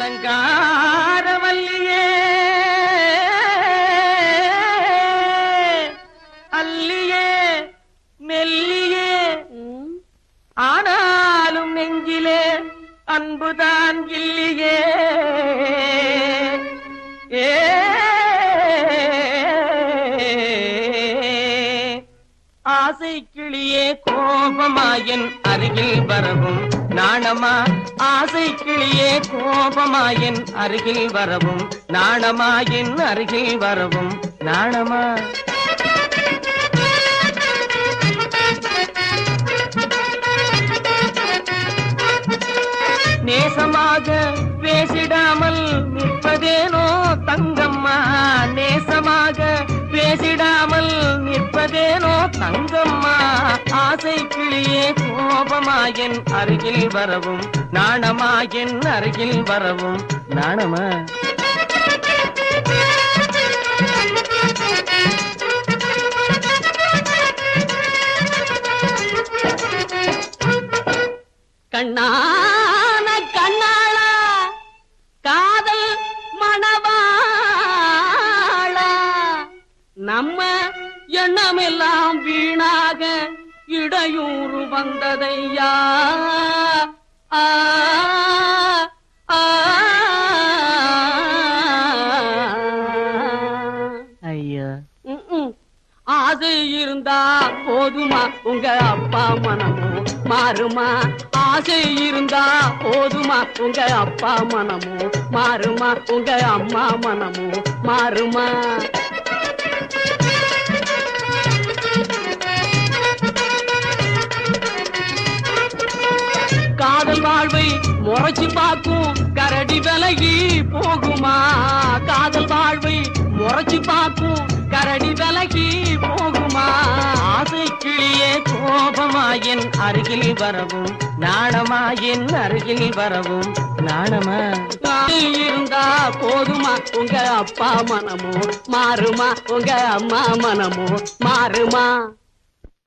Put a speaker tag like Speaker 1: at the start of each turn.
Speaker 1: அலங்காரவல்லியே. அல்லியே மெல்லியே. ஆனாலும் நெஞ்சிலே அன்புதான் இல்லையே. ஏ. ஆசை கிளியே கோபமாயன் அருகில் வரவும் நாணமா? ஆசை கிளியே கோபமாயின் அருகில் வரவும். நாணமாயின் அருகில் வரவும். நாணமா? ஆசை கிளியே கோபமாயன் அருகில் வரவும் நாணமாயன் அருகில் வரவும். நாணமா?
Speaker 2: கண்ணான கண்ணாளா காதல் மணவாளா. நம்ம எண்ணமெல்லாம் வீணாக இடையூறு வந்ததையா? ஆ. ஆசை இருந்தா போதுமா உங்க அப்பா மனமும் மாறுமா? ஆசை இருந்தா போதுமா உங்க அப்பா மனமும்? மாறுமா உங்க அம்மா மனமும்? மாறுமா? வாழ்வை முறைச்சு பார்க்கும் கரடி விலகி போகுமா? காதல் வாழ்வை முறைச்சு பார்க்கும் கரடி விலகி போகுமா?
Speaker 1: ஆசை கிளியே கோபமாயின் அருகில் வரவும் நாணமாயின் அருகில் வரவும் நாணமா?
Speaker 2: இருந்தா போதுமா? உங்க அப்பா மனமோ? மாறுமா? உங்க அம்மா மனமோ? மாறுமா?